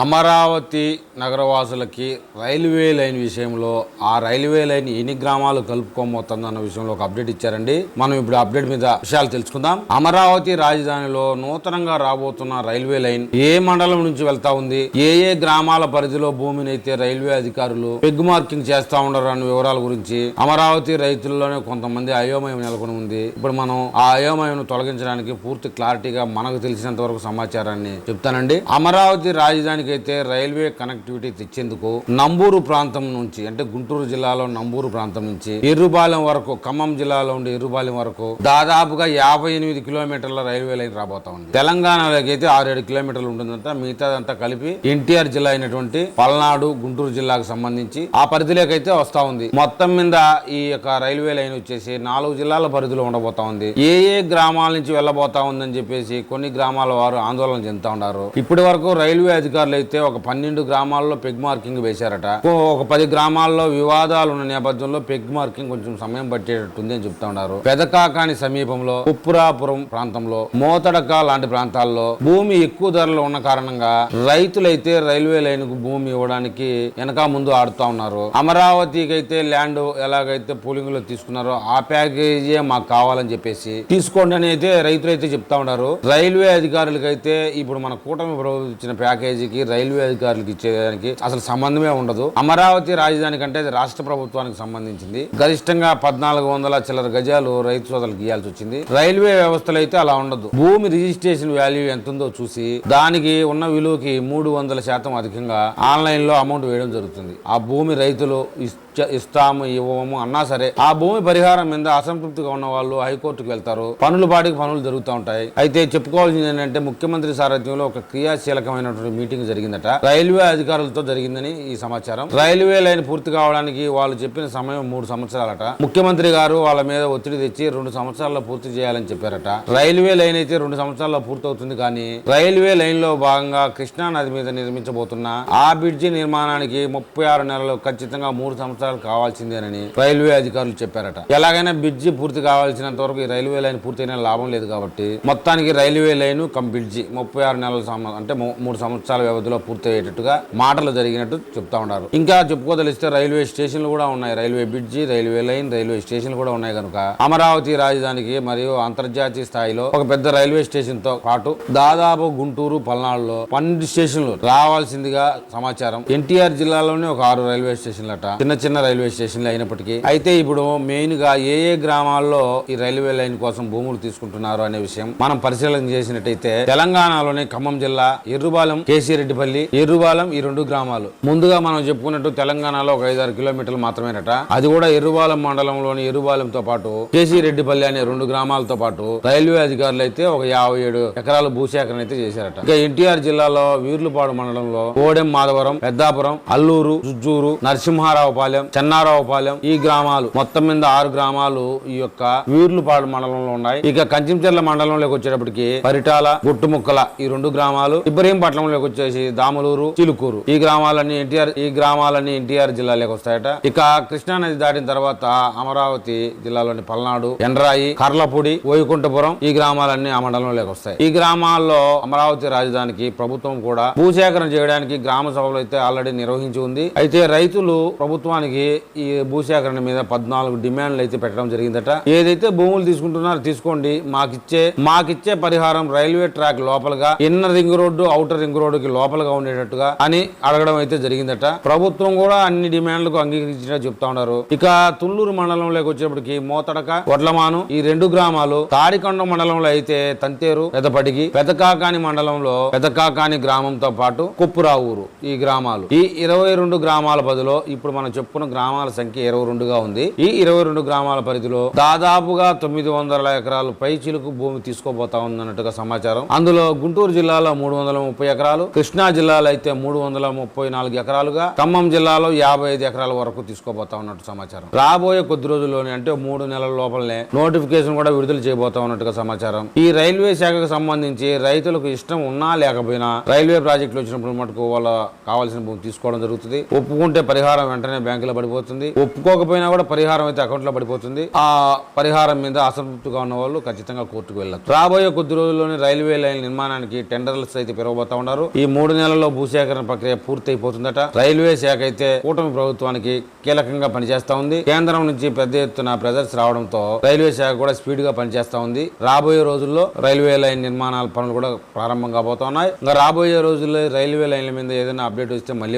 Amaravati నగరవాసులకి railway line విషయంలో ఆ railway line ఎన్ని గ్రామాలు కలుపుకోబోతుంది అన్న విషయంలో ఒక అప్డేట్ ఇచ్చారండి. మనం ఇప్పుడు అప్డేట్ మీద విషయాలు తెలుసుకుందాం. అమరావతి రాజధానిలో నూతనంగా రాబోతున్న రైల్వే లైన్ ఏ మండలం నుంచి వెళ్తా ఉంది? ఏ ఏ గ్రామాల పరిధిలో భూమిని అయితే రైల్వే అధికారులు పెగ్ మార్కింగ్ చేస్తా ఉండరు అన్న వివరాల గురించి అమరావతి రైతుల్లోనే కొంతమంది అయోమయం నెలకొని ఉంది. ఇప్పుడు మనం ఆ అయోమయం తొలగించడానికి పూర్తి క్లారిటీగా మనకు తెలిసినంత వరకు సమాచారాన్ని చెప్తానండి. అమరావతి రాజధాని అయితే రైల్వే కనెక్టివిటీ తెచ్చేందుకు నంబూరు ప్రాంతం నుంచి అంటే గుంటూరు జిల్లాలో నంబూరు ప్రాంతం నుంచి ఎర్రుబాలెం వరకు ఖమ్మం జిల్లాలో ఉండే ఎర్రుబాలెం వరకు దాదాపుగా యాభై ఎనిమిది కిలోమీటర్ల రైల్వే లైన్ రాబోతా ఉంది. తెలంగాణలోకి అయితే ఆరేడు కిలోమీటర్లు ఉంటుందంట మిగతాదంతా కలిపి ఎన్టీఆర్ జిల్లా అయినటువంటి పల్నాడు గుంటూరు జిల్లాకు సంబంధించి ఆ పరిధిలోకి అయితే వస్తా ఉంది. మొత్తం మీద ఈ యొక్క రైల్వే లైన్ వచ్చేసి నాలుగు జిల్లాల పరిధిలో ఉండబోతా ఉంది. ఏ ఏ గ్రామాల నుంచి వెళ్ళబోతా ఉందని చెప్పేసి కొన్ని గ్రామాల వారు ఆందోళన చెందుతా ఉన్నారు. ఇప్పటి వరకు రైల్వే అధికారులు అయితే ఒక పన్నెండు గ్రామాల్లో పెగ్ మార్కింగ్ వేశారట. ఒక పది గ్రామాల్లో వివాదాలు ఉన్న నేపథ్యంలో పెగ్ మార్కింగ్ కొంచెం సమయం పట్టేటట్టుంది అని చెప్తా ఉన్నారు. పెదకాకాని సమీపంలో ఉప్పురాపురం ప్రాంతంలో మోతడక లాంటి ప్రాంతాల్లో భూమి ఎక్కువ ధరలు ఉన్న కారణంగా రైతులైతే రైల్వే లైన్కు భూమి ఇవ్వడానికి వెనక ముందు ఆడుతా ఉన్నారు. అమరావతికి అయితే ల్యాండ్ ఎలాగైతే పోలింగ్లో తీసుకున్నారో ఆ ప్యాకేజీ మాకు కావాలని చెప్పేసి తీసుకోండి అని అయితే రైతులు అయితే చెప్తా ఉన్నారు. రైల్వే అధికారులకైతే ఇప్పుడు మన కూటమి ప్రభుత్వం ఇచ్చిన ప్యాకేజీకి రైల్వే అధికారులకు ఇచ్చేదానికి అసలు సంబంధమే ఉండదు. అమరావతి రాజధాని కంటే రాష్ట్ర ప్రభుత్వానికి సంబంధించింది. గరిష్టంగా పద్నాలుగు వందల చిల్లర గజాలు రైతు సోదరులకు ఇవ్వాల్సి వచ్చింది. రైల్వే వ్యవస్థలు అయితే అలా ఉండదు. భూమి రిజిస్ట్రేషన్ వాల్యూ ఎంత ఉందో చూసి దానికి ఉన్న విలువకి మూడు వందల శాతం అధికంగా ఆన్లైన్లో అమౌంట్ వేయడం జరుగుతుంది. ఆ భూమి రైతులు ఇస్తాము ఇవ్వము అన్నా సరే ఆ భూమి పరిహారం మీద అసంతృప్తిగా ఉన్న వాళ్ళు హైకోర్టుకు వెళ్తారు. పనులు పాటికి పనులు జరుగుతూ ఉంటాయి. అయితే చెప్పుకోవాల్సింది ఏంటంటే ముఖ్యమంత్రి సారథ్యంలో ఒక క్రియాశీలకమైనటువంటి మీటింగ్ జరిగిందట. రైల్వే అధికారులతో జరిగిందని ఈ సమాచారం. రైల్వే లైన్ పూర్తి కావడానికి వాళ్ళు చెప్పిన సమయం మూడు సంవత్సరాలట. ముఖ్యమంత్రి గారు వాళ్ళ మీద ఒత్తిడి తెచ్చి రెండు సంవత్సరాల్లో పూర్తి చేయాలని చెప్పారట. రైల్వే లైన్ అయితే రెండు సంవత్సరాల్లో పూర్తవుతుంది కానీ రైల్వే లైన్లో భాగంగా కృష్ణా నది మీద నిర్మించబోతున్న ఆ బ్రిడ్జి నిర్మాణానికి ముప్పై ఆరు నెలలు ఖచ్చితంగా మూడు సంవత్సరాలు కావాల్సిందేనని రైల్వే అధికారులు చెప్పారట. ఎలాగైనా బ్రిడ్జి పూర్తి కావాల్సినంత వరకు ఈ రైల్వే లైన్ పూర్తయిన లాభం లేదు కాబట్టి మొత్తానికి రైల్వే లైన్ కమ్ బ్రిడ్జి ముప్పై ఆరు నెలల అంటే మూడు సంవత్సరాల వ్యవధిలో పూర్తయ్యేటట్టుగా మాటలు జరిగినట్టు చెప్తా ఉన్నారు. ఇంకా చెప్పుకోదలిస్తే రైల్వే స్టేషన్లు కూడా ఉన్నాయి. Railway bridge railway line railway స్టేషన్లు కూడా ఉన్నాయి కనుక. అమరావతి రాజధానికి మరియు అంతర్జాతీయ స్థాయిలో ఒక పెద్ద రైల్వే స్టేషన్తో పాటు దాదాపు గుంటూరు పల్నాడులో పన్నెండు స్టేషన్లు రావాల్సిందిగా సమాచారం. ఎన్టీఆర్ జిల్లాలోనే ఒక ఆరు రైల్వే స్టేషన్లట. చిన్న చిన్న రైల్వే స్టేషన్లు అయినప్పటికీ అయితే ఇప్పుడు మెయిన్గా ఏ ఏ గ్రామాల్లో ఈ రైల్వే లైన్ కోసం భూములు తీసుకుంటున్నారు అనే విషయం మనం పరిశీలన చేసినట్టయితే తెలంగాణలోని ఖమ్మం జిల్లా ఎర్రుబాలెం రెడ్డిపల్లి ఎర్రుబాలెం ఈ రెండు గ్రామాలు. ముందుగా మనం చెప్పుకున్నట్టు తెలంగాణలో ఒక ఐదారు కిలోమీటర్లు మాత్రమేనట. అది కూడా ఎర్రుబాలెం మండలంలోని ఎర్రుబాలెంతో పాటు కేసీరెడ్డిపల్లి అనే రెండు గ్రామాలతో పాటు రైల్వే అధికారులు అయితే ఒక యాభై ఏడు ఎకరాల భూసేకరణ అయితే చేశారట. ఇంకా ఎన్టీఆర్ జిల్లాలో వీర్లుపాడు మండలంలో ఓడెం మాధవరం పెద్దాపురం అల్లూరు జుజ్జూరు నరసింహారావుపాలెం చెన్నారావుపాలెం ఈ గ్రామాలు మొత్తం మీద ఆరు గ్రామాలు ఈ యొక్క వీర్లుపాడు మండలంలో ఉన్నాయి. ఇక కంచించెర్ల మండలంలోకి వచ్చేటప్పటికి పరిటాల గుట్టుముక్కల ఈ రెండు గ్రామాలు ఇబ్రహీంపట్నంలోకి వచ్చేసి దామలూరు చిలుకూరు. ఈ గ్రామాలన్నీ ఎన్టీఆర్ ఈ గ్రామాలన్నీ ఎన్టీఆర్ జిల్లాలోకి వస్తాయట. ఇక కృష్ణా నది దాటిన తర్వాత అమరావతి జిల్లాలోని పల్నాడు ఎండ్రాయి కర్లపూడి వైకుంఠపురం ఈ గ్రామాలన్నీ ఆ మండలంలోకి వస్తాయి. ఈ గ్రామాల్లో అమరావతి రాజధానికి ప్రభుత్వం కూడా భూసేకరణ చేయడానికి గ్రామ సభలు అయితే ఆల్రెడీ నిర్వహించి ఉంది. అయితే రైతులు ప్రభుత్వానికి ఈ భూసేకరణ మీద పద్నాలుగు డిమాండ్లు అయితే పెట్టడం జరిగిందట. ఏదైతే భూములు తీసుకుంటున్నారో తీసుకోండి. మాకిచ్చే మాకిచ్చే పరిహారం railway track లోపలగా inner ring road outer ring రోడ్డుకి లోపలగా ఉండేటట్టుగా అని అడగడం అయితే జరిగిందట. ప్రభుత్వం కూడా అన్ని డిమాండ్లకు అంగీకరించినట్టు చెప్తా ఉన్నారు. ఇక తుళ్ళూరు మండలంలోకి వచ్చేప్పటికి మోతడక వడ్లమాను ఈ రెండు గ్రామాలు తాడికొండ మండలంలో అయితే తంతేరు పెదపడిగి పెదకాకాని మండలంలో పెదకాకాని గ్రామంతో పాటు కుప్పురా ఊరు ఈ గ్రామాలు. ఈ ఇరవై రెండు గ్రామాల పరిధిలో ఇప్పుడు మనం చెప్పుకున్న గ్రామాల సంఖ్య ఇరవై రెండుగా ఉంది. ఈ ఇరవై రెండు గ్రామాల పరిధిలో దాదాపుగా తొమ్మిది వందల ఎకరాలు పై చిలుకు భూమి తీసుకోబోతా ఉందన్నట్టుగా సమాచారం. అందులో గుంటూరు జిల్లాలో మూడు వందల ముప్పై ఎకరాలు కృష్ణ కృష్ణా జిల్లాలో అయితే మూడు వందల ముప్పై నాలుగు ఎకరాలుగా ఖమ్మం జిల్లాలో యాభై ఐదు ఎకరాల వరకు తీసుకోబోతా ఉన్నట్టు సమాచారం. రాబోయే కొద్ది రోజుల్లోనే అంటే మూడు నెలల లోపలనే నోటిఫికేషన్ కూడా విడుదల చేయబోతా ఉన్నట్టుగా సమాచారం. ఈ రైల్వే శాఖకు సంబంధించి రైతులకు ఇష్టం ఉన్నా లేకపోయినా రైల్వే ప్రాజెక్టులు వచ్చినప్పుడు మటుకు వాళ్ళ కావాల్సిన భూమి తీసుకోవడం జరుగుతుంది. ఒప్పుకుంటే పరిహారం వెంటనే బ్యాంకులో పడిపోతుంది. ఒప్పుకోకపోయినా కూడా పరిహారం అయితే అకౌంట్లో పడిపోతుంది. ఆ పరిహారం మీద అసంతృప్తిగా ఉన్న వాళ్ళు ఖచ్చితంగా కోర్టుకు వెళ్ళచ్చు. రాబోయే కొద్ది రోజుల్లోనే రైల్వే లైన్ నిర్మాణానికి టెండర్లు అయితే పెరగబోతా ఉన్నారు. ఈ మూడు మూడు నెలల్లో భూసేకరణ ప్రక్రియ పూర్తయిపోతుందట. రైల్వే శాఖ అయితే కూటమి ప్రభుత్వానికి కీలకంగా పనిచేస్తా ఉంది. కేంద్రం నుంచి పెద్ద ఎత్తున ప్రెజర్స్ రావడంతో రైల్వే శాఖ కూడా స్పీడ్గా పనిచేస్తా ఉంది. రాబోయే రోజుల్లో రైల్వే లైన్ నిర్మాణాల పనులు కూడా ప్రారంభం కాబోతున్నాయి ఇంకా రాబోయే రోజుల్లో రైల్వే లైన్ల మీద ఏదైనా అప్డేట్ వస్తే మళ్ళీ